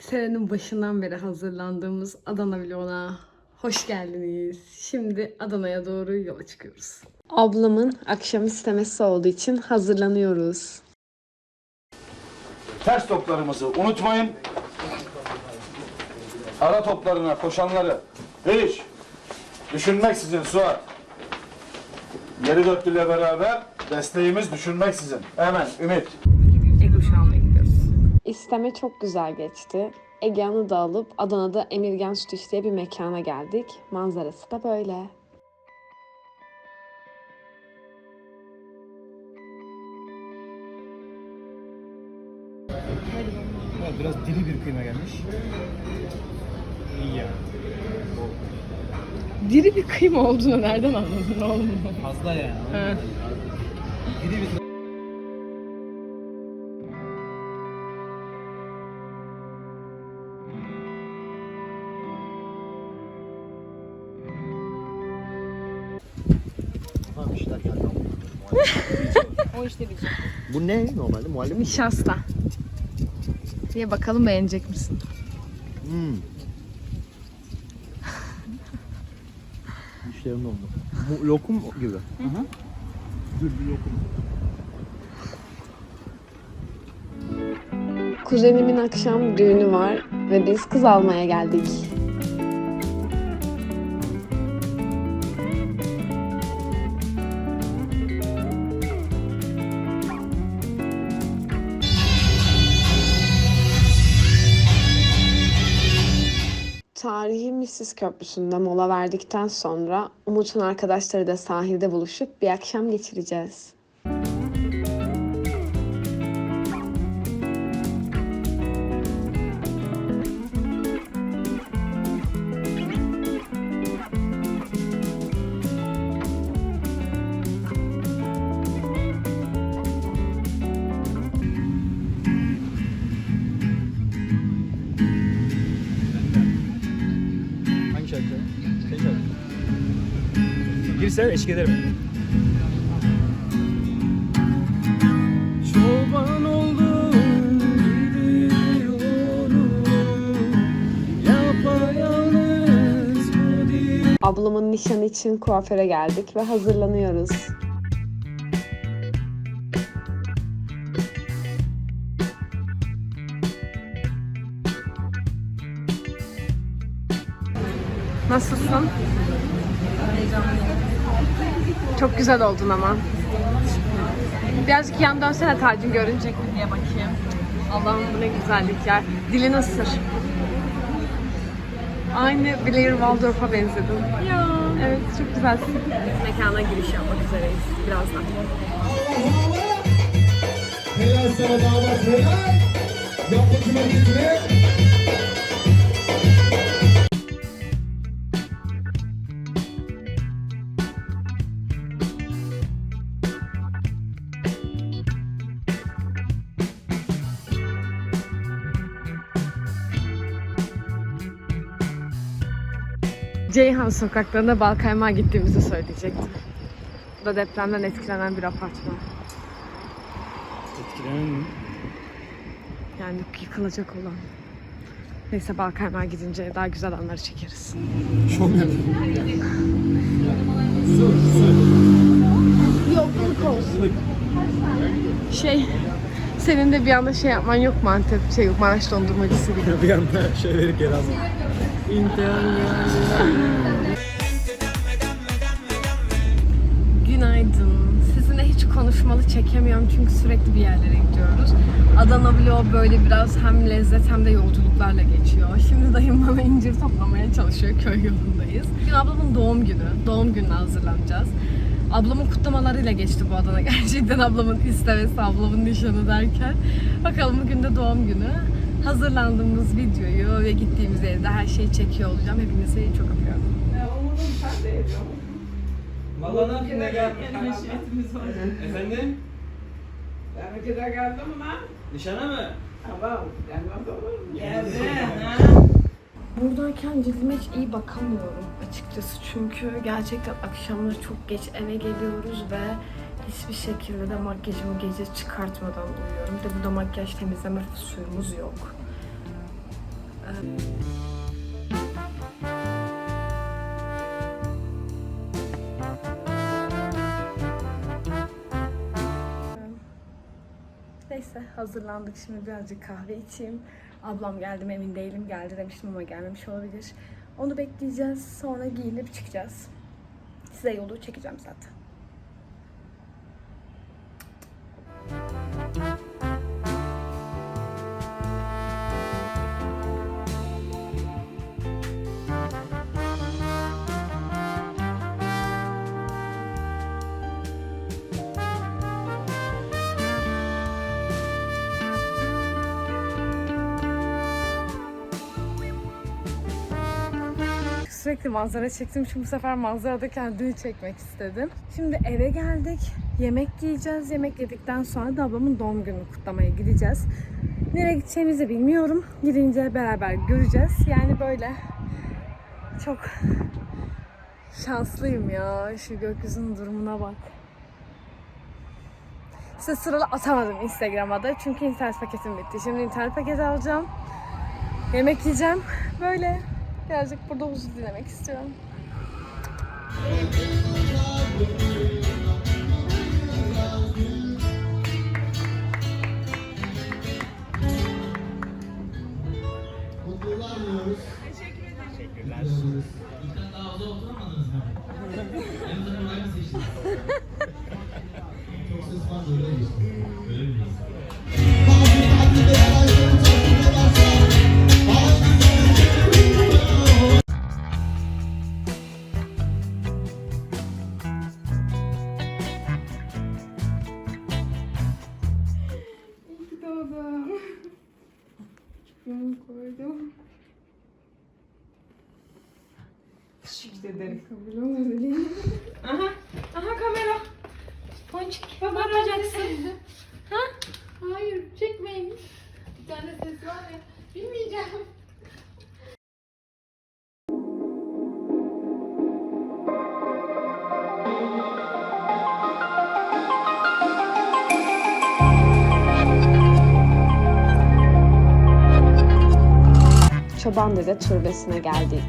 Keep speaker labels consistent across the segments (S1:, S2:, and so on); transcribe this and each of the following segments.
S1: Senenin başından beri hazırlandığımız Adana vloguna hoş geldiniz. Şimdi Adana'ya doğru yola çıkıyoruz. Ablamın akşam istemesi olduğu için hazırlanıyoruz.
S2: Ters toplarımızı unutmayın. Ara toplarına koşanları hiç düşünmeksizin Suat. Geri dörtlüyle beraber desteğimiz düşünmeksizin. Hemen Ümit.
S1: İsteme çok güzel geçti. Egehan'ı da alıp Adana'da Emirgen Süt diye bir mekana geldik. Manzarası da böyle.
S3: Evet, biraz diri bir kıyma gelmiş. İyi ya.
S1: Diri bir kıyma olduğunu nereden anladın oğlum?
S3: Fazla ya. Diri bir
S4: Bu ne normalde muhallebi mi?
S1: Nişasta. Diye bakalım beğenecek misin?
S4: Hmm. Dişlerim dondu. Mu- lokum gibi. Gül bir lokum.
S1: Kuzenimin akşam düğünü var ve biz kız almaya geldik. Tarihi Missis Köprüsü'nde mola verdikten sonra Umut'un arkadaşları da sahilde buluşup bir akşam geçireceğiz.
S3: Girse eşlik ederim. Çoban oldum
S1: Ablamın nişanı için kuaföre geldik ve hazırlanıyoruz. Nasılsın? Çok güzel oldun ama. Birazcık yan dönsene tacın görünecek diye bakayım. Allah'ım bu ne güzellik ya. Dilin ısır. Aynı Blair Waldorf'a benzedin. Ya. Evet çok güzelsin. Mekana giriş yapmak üzereyiz birazdan.
S5: Helal sana damat helal. Yapma kime.
S1: Ceyhan sokaklarında bal kaymağa gittiğimizi söyleyecektim. Bu da depremden etkilenen bir apartman.
S3: Etkilenen mi?
S1: Yani yıkılacak olan. Neyse bal kaymağa gidince daha güzel anları çekeriz.
S3: Şov yapıyorum.
S1: Yokluk olsun. Şey, senin de bir anda şey yapman yok mu Antep, şey yok Maraş dondurmacısı gibi.
S3: Bir anda şey verip geri aldım.
S1: Günaydın. Sizinle hiç konuşmalı çekemiyorum çünkü sürekli bir yerlere gidiyoruz. Adana vlog böyle biraz hem lezzet hem de yolculuklarla geçiyor. Şimdi dayım bana incir toplamaya çalışıyor. Köy yolundayız. Bugün ablamın doğum günü. Doğum gününe hazırlanacağız. Ablamın kutlamalarıyla geçti bu Adana. Gerçekten ablamın istemesi, ablamın nişanı derken. Bakalım bugün de doğum günü. Hazırlandığımız videoyu ve gittiğimiz evde her şeyi çekiyor olacağım. Hepinizi çok öpüyorum.
S3: Valla ne yapayım ne gel. Efendim?
S6: Ben bir kere geldim ama
S3: Nişana mı?
S6: tamam gelmez olur mu? Geldi.
S1: Buradayken cildime hiç iyi bakamıyorum açıkçası çünkü gerçekten akşamları çok geç eve geliyoruz ve hiçbir şekilde de makyajımı gece çıkartmadan uyuyorum. De burada makyaj temizleme suyumuz yok. Neyse hazırlandık şimdi birazcık kahve içeyim. Ablam geldi mi emin değilim. Geldi demiştim ama gelmemiş olabilir. Onu bekleyeceğiz. Sonra giyinip çıkacağız. Size yolu çekeceğim zaten. Thank you. Sürekli manzara çektim çünkü bu sefer manzarada kendimi çekmek istedim. Şimdi eve geldik. Yemek yiyeceğiz. Yemek yedikten sonra da ablamın doğum gününü kutlamaya gideceğiz. Nereye gideceğimizi bilmiyorum. Gidince beraber göreceğiz. Yani böyle çok şanslıyım ya. Şu gökyüzünün durumuna bak. Size sıralı atamadım Instagram'a da çünkü internet paketim bitti. Şimdi internet paketi alacağım. Yemek yiyeceğim. Böyle birazcık burada huzur dilemek istiyorum.
S6: Teşekkür ederim.
S1: Kabul olabilir.
S7: Aha, aha kamera. Ponçik, ne yapacaksın? ha? Hayır, çekmeyin. Bir tane ses var ya, bilmeyeceğim.
S1: Çobandere Türbesi'ne geldik.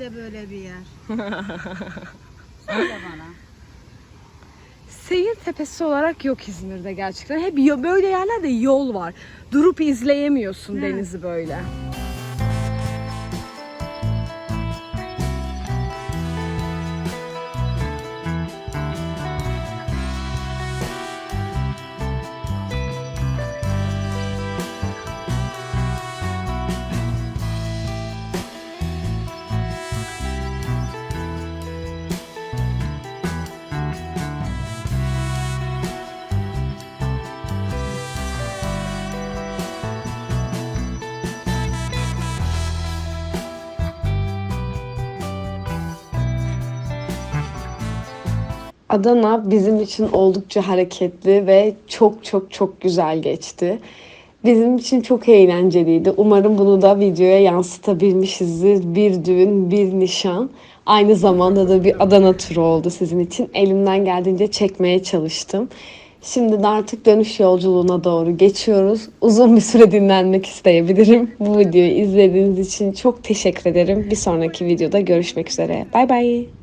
S8: İzmir'de böyle bir yer? Söyle bana.
S1: Seyir tepesi olarak yok İzmir'de gerçekten. Hep böyle yerlerde yol var. Durup izleyemiyorsun denizi böyle. Adana bizim için oldukça hareketli ve çok çok çok güzel geçti. Bizim için çok eğlenceliydi. Umarım bunu da videoya yansıtabilmişizdir. Bir düğün, bir nişan. Aynı zamanda da bir Adana turu oldu sizin için. Elimden geldiğince çekmeye çalıştım. Şimdi de artık dönüş yolculuğuna doğru geçiyoruz. Uzun bir süre dinlenmek isteyebilirim. Bu videoyu izlediğiniz için çok teşekkür ederim. Bir sonraki videoda görüşmek üzere. Bay bay.